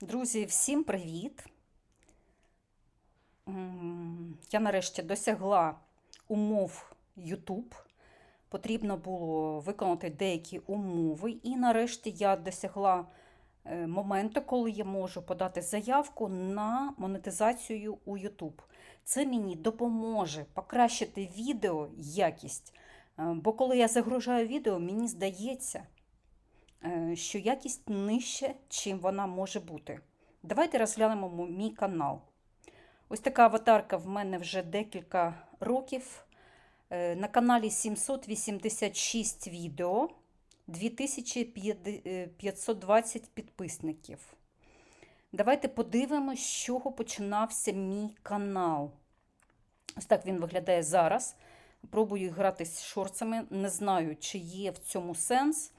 Друзі, всім привіт! Я нарешті досягла умов YouTube. Потрібно було виконати деякі умови, і нарешті я досягла е, моменту, коли я можу подати заявку на монетизацію у YouTube. Це мені допоможе покращити відео якість. Е, Бо коли я загружаю відео, мені здається, що якість нижче, чим вона може бути. Давайте розглянемо мій канал. Ось така аватарка в мене вже декілька років. Е, На каналі 786 відео, 2520 підписників. Давайте подивимося, з чого починався мій канал. Ось так він виглядає зараз. Пробую гратись з шорцами. Не знаю, чи є в цьому сенс.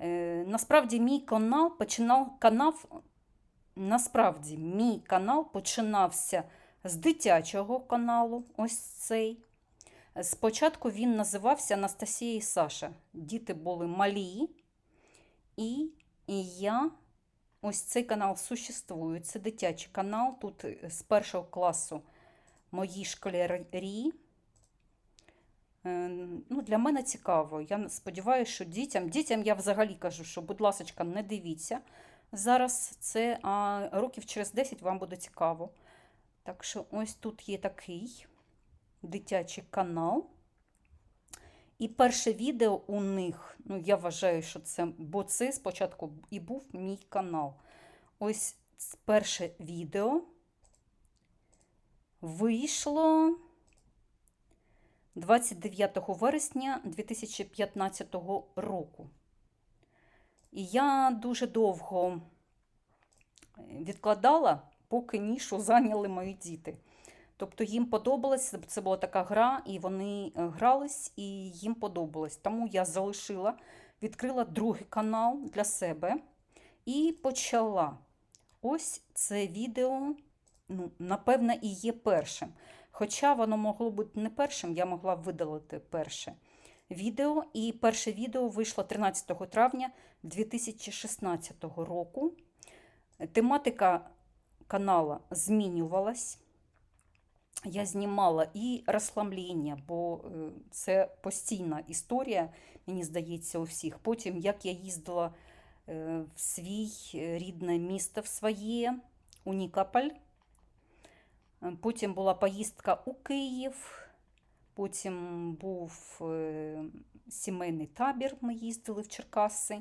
Е, насправді, мій канал починав канал, насправді, мій канал починався з дитячого каналу. Ось цей. Спочатку він називався Анастасія і Саша. Діти були малі, і, я. Ось цей канал существує. Це дитячий канал. Тут з першого класу мої школярі. Е, Ну, для мене цікаво. Я сподіваюся, що дітям, дітям я взагалі кажу, що, будь ласка, не дивіться зараз це, а років через 10 вам буде цікаво. Так що ось тут є такий дитячий канал. І перше відео у них, ну я вважаю, що це, бо це спочатку і був мій канал. Ось перше відео вийшло 29 вересня 2015 року. І я дуже довго відкладала, поки нішу зайняли мої діти. Тобто їм подобалось, це була така гра, і вони е, грались, і їм подобалось. Тому я залишила, відкрила другий канал для себе і почала. Ось це відео, ну, напевне, і є першим. Хоча воно могло бути не першим, я могла видалити перше відео. І перше відео вийшло 13 травня 2016 року. Тематика канала змінювалась. Я знімала і розслаблення, бо е, це постійна історія, мені здається, у всіх. Потім, як я їздила е, в свій е, рідне місто в своє, у Нікополь. Е, Потім була поїздка у Київ, потім був е, сімейний табір, ми їздили в Черкаси.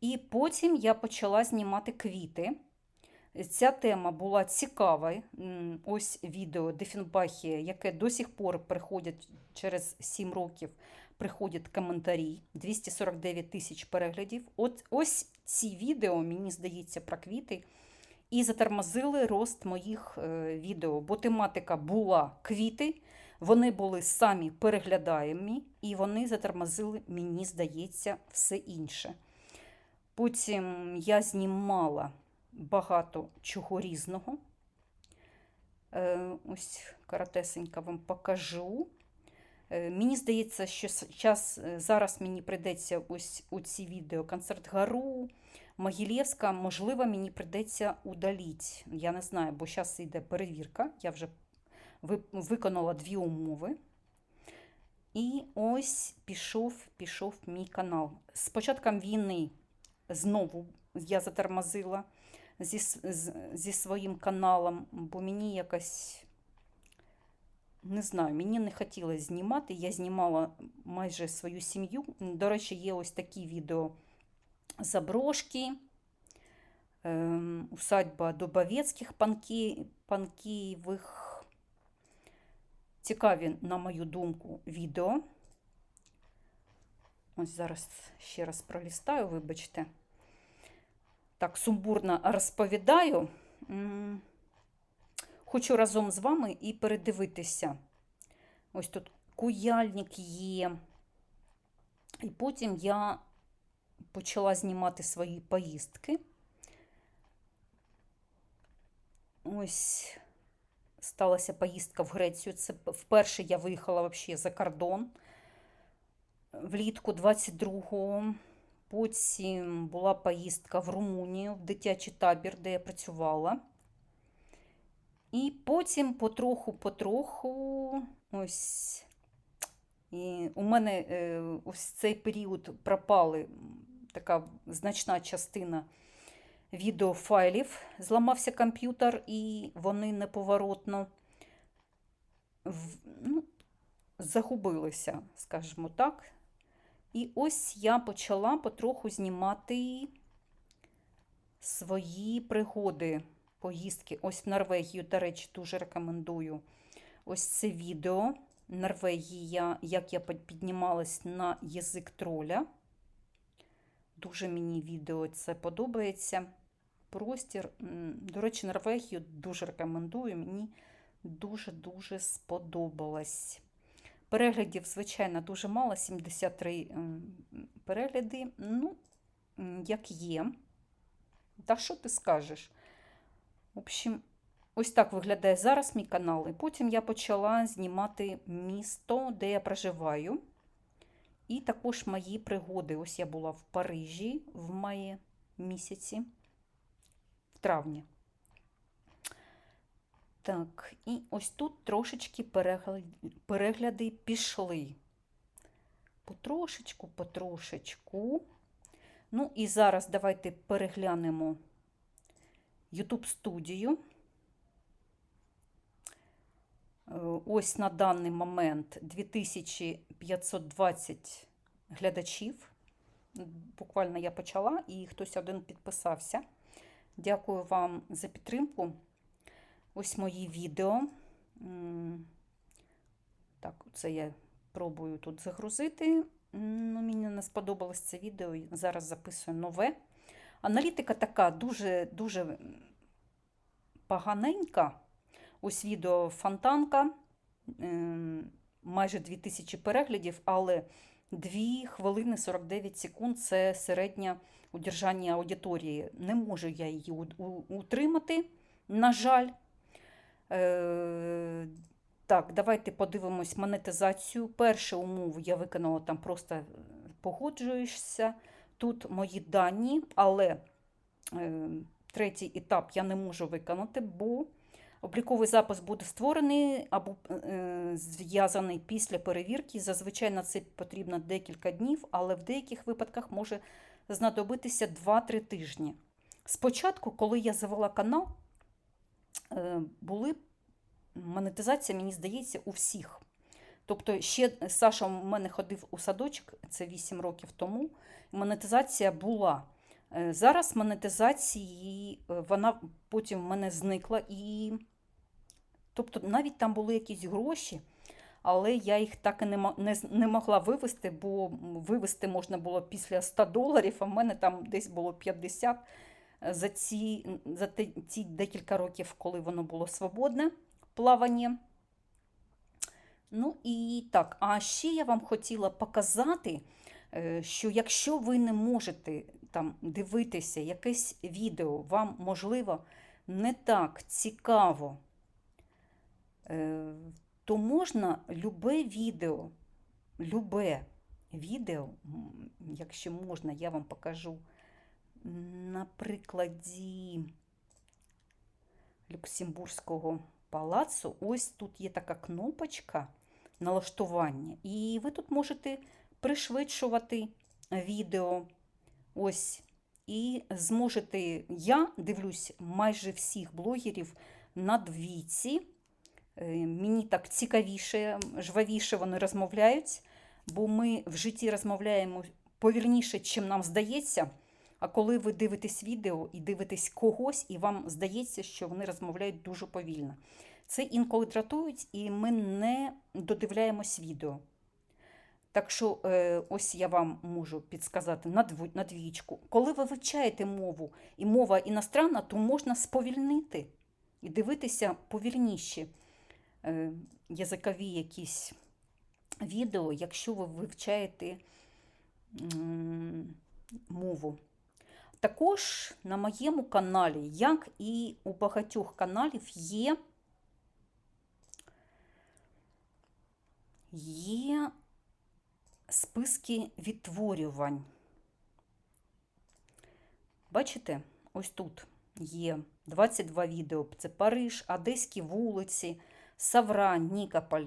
І потім я почала знімати квіти. Ця тема була цікава. Ось відео Дефінбахія, яке до сих пор приходять через 7 років, приходять коментарі, 249 тисяч переглядів. От ось ці відео, мені здається, про квіти, і затормозили рост моїх е, відео, бо тематика була квіти, вони були самі переглядаємі, і вони затормозили, мені здається, все інше. Потім я знімала багато чого різного. Е, Ось коротесенько вам покажу. Е, Мені здається, що зараз мені прийдеться ось у ці відео концерт Гару, Могилєвська, можливо, мені прийдеться удалити. Я не знаю, бо зараз йде перевірка. Я вже виконала дві умови. І ось пішов, пішов мій канал. З початком війни знову я затормозила зі, зі своїм каналом, бо мені якось, не знаю, мені не хотілося знімати. Я знімала майже свою сім'ю. До речі, є ось такі відео заброшки, ем, усадьба Дубовецьких панки. Цікаві, на мою думку, відео. Ось зараз ще раз пролістаю, вибачте. Так, сумбурно розповідаю. Хочу разом з вами і передивитися. Ось тут куяльник є. І потім я почала знімати свої поїздки. Ось сталася поїздка в Грецію. Це вперше я виїхала взагалі за кордон влітку 22-го. Потім була поїздка в Румунію, в дитячий табір, де я працювала. І потім потроху-потроху, ось і у мене е, ось цей період пропали така значна частина відеофайлів. Зламався комп'ютер, і вони неповоротно ну, загубилися, скажімо так. І ось я почала потроху знімати свої пригоди, поїздки. Ось в Норвегію, до речі, дуже рекомендую. Ось це відео. Норвегія, як я піднімалась на язик троля. Дуже мені відео це подобається. Простір. До речі, Норвегію дуже рекомендую. Мені дуже-дуже сподобалось. Переглядів, звичайно, дуже мало, 73 перегляди. Ну, як є. Та що ти скажеш? В общем, ось так виглядає зараз мій канал. І потім я почала знімати місто, де я проживаю. І також мої пригоди. Ось я була в Парижі в маї місяці, в травні. Так, і ось тут трошечки перегляди, пішли. Потрошечку, потрошечку. Ну і зараз давайте переглянемо YouTube студію. Ось на даний момент 2520 глядачів. Буквально я почала і хтось один підписався. Дякую вам за підтримку. Ось мої відео. Так, це я пробую тут загрузити. Ну, мені не сподобалось це відео. Зараз записую нове. Аналітика така дуже дуже поганенька. Ось відео Фонтанка. ем, Майже 2000 переглядів, але 2 хвилини 49 секунд це середнє удержання аудиторії. Не можу я її утримати, на жаль. Е, так, давайте подивимось монетизацію. Першу умову я виконала там просто погоджуєшся. Тут мої дані, але е, третій етап я не можу виконати, бо обліковий запис буде створений або е, зв'язаний після перевірки. Зазвичай на це потрібно декілька днів, але в деяких випадках може знадобитися 2-3 тижні. Спочатку, коли я завела канал, е, були монетизація, мені здається, у всіх. Тобто, ще Саша у мене ходив у садочок, це 8 років тому. Монетизація була. Е, Зараз монетизації е, вона потім в мене зникла. І... Тобто навіть там були якісь гроші, але я їх так і не, могла вивести, бо вивести можна було після 100 доларів, а в мене там десь було 50 е, за ці, за ці декілька років, коли воно було свободне плавання. Ну і так, а ще я вам хотіла показати, що якщо ви не можете там дивитися якесь відео, вам можливо не так цікаво, е, то можна любе відео, любе відео, якщо можна, я вам покажу на прикладі Люксембурзького палацу. Ось тут є така кнопочка налаштування, і ви тут можете пришвидшувати відео. Ось. І зможете, я дивлюсь майже всіх блогерів на двійці. Е, Мені так цікавіше, жвавіше вони розмовляють, бо ми в житті розмовляємо повільніше, чим нам здається. А коли ви дивитесь відео і дивитесь когось, і вам здається, що вони розмовляють дуже повільно. Це інколи дратують, і ми не додивляємось відео. Так що, е, ось я вам можу підсказати на, двічку. Коли ви вивчаєте мову і мова іностранна, то можна сповільнити і дивитися повільніше е, язикові якісь відео, якщо ви вивчаєте мову. Також на моєму каналі, як і у багатьох каналів, є, є списки відтворювань. бачите, ось тут є 22 відео. Це Париж, Одеські вулиці, Савра, Нікополь,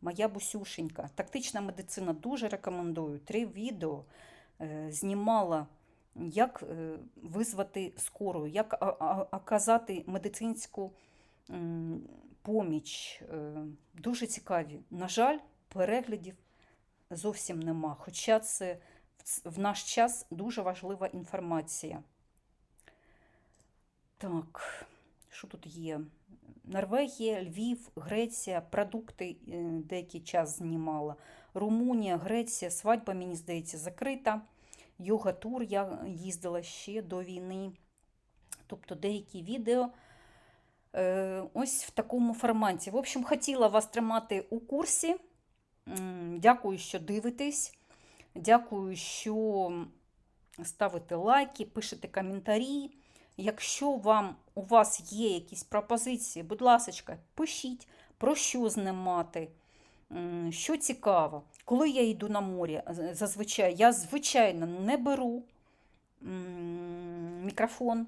Моя Бусюшенька. Тактична медицина дуже рекомендую. Три відео е, знімала, як е, визвати скору, як оказати медицинську поміч. Е, Дуже цікаві. На жаль, переглядів зовсім нема. Хоча це в наш час дуже важлива інформація. Так, що тут є? Норвегія, Львів, Греція, продукти е, деякий час знімала. Румунія, Греція, свадьба, мені здається, закрита. Йога-тур я їздила ще до війни. Тобто деякі відео е, ось в такому форматі. В общем, хотіла вас тримати у курсі. Дякую, що дивитесь. Дякую, що ставите лайки, пишете коментарі. Якщо вам у вас є якісь пропозиції, будь ласка, пишіть, про що знімати, що цікаво. Коли я йду на море, зазвичай я звичайно не беру мікрофон,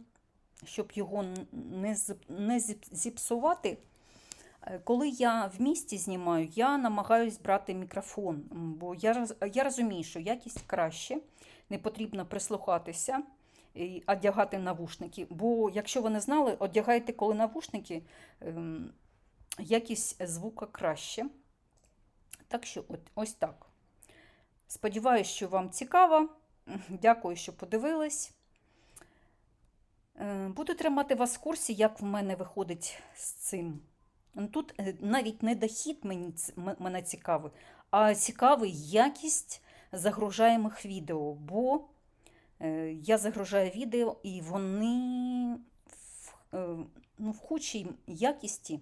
щоб його не, зіп- не зіп- зіпсувати. Е, Коли я в місті знімаю, я намагаюсь брати мікрофон, бо я, я розумію, що якість краще, не потрібно прислухатися і одягати навушники. Бо, якщо ви не знали, одягайте коли навушники, ем, якість звука краще. Так що от, ось так. Сподіваюсь, що вам цікаво. Дякую, що подивились. Е, Буду тримати вас в курсі, як в мене виходить з цим. Ну, Тут е, навіть не дохід мені, мене цікавий, а цікавий якість загружаємих відео, бо е, я загружаю відео і вони в, е, ну, в худшій якісті.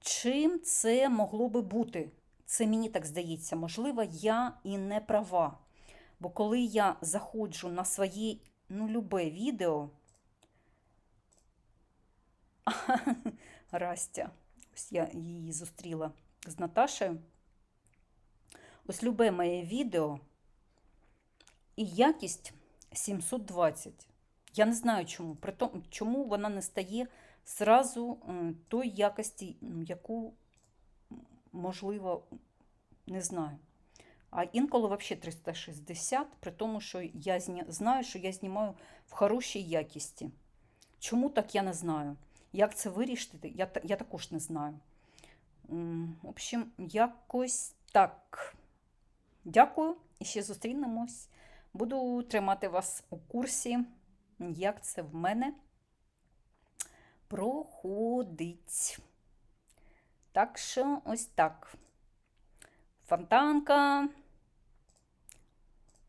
Чим це могло би бути? Це мені так здається. Можливо, я і не права. Бо коли я заходжу на своє ну, любе відео, Растя, ось я її зустріла з Наташею. Ось любе моє відео і якість 720. Я не знаю чому. Притом, чому вона не стає зразу той якості, яку, можливо, не знаю. А інколи взагалі 360, при тому, що я знаю, що я знімаю в хорошій якісті. Чому так, я не знаю. Як це вирішити, я, я також не знаю. В общем, якось так. Дякую і ще зустрінемось. Буду тримати вас у курсі, як це в мене проходить. Так що ось так. Фонтанка,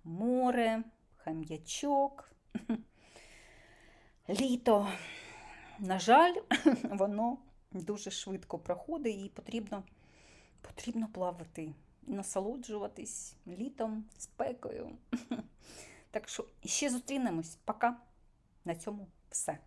море, хам'ячок, літо. На жаль, воно дуже швидко проходить і потрібно, потрібно плавати насолоджуватись літом, спекою. Так що ще зустрінемось. Пока. На цьому все.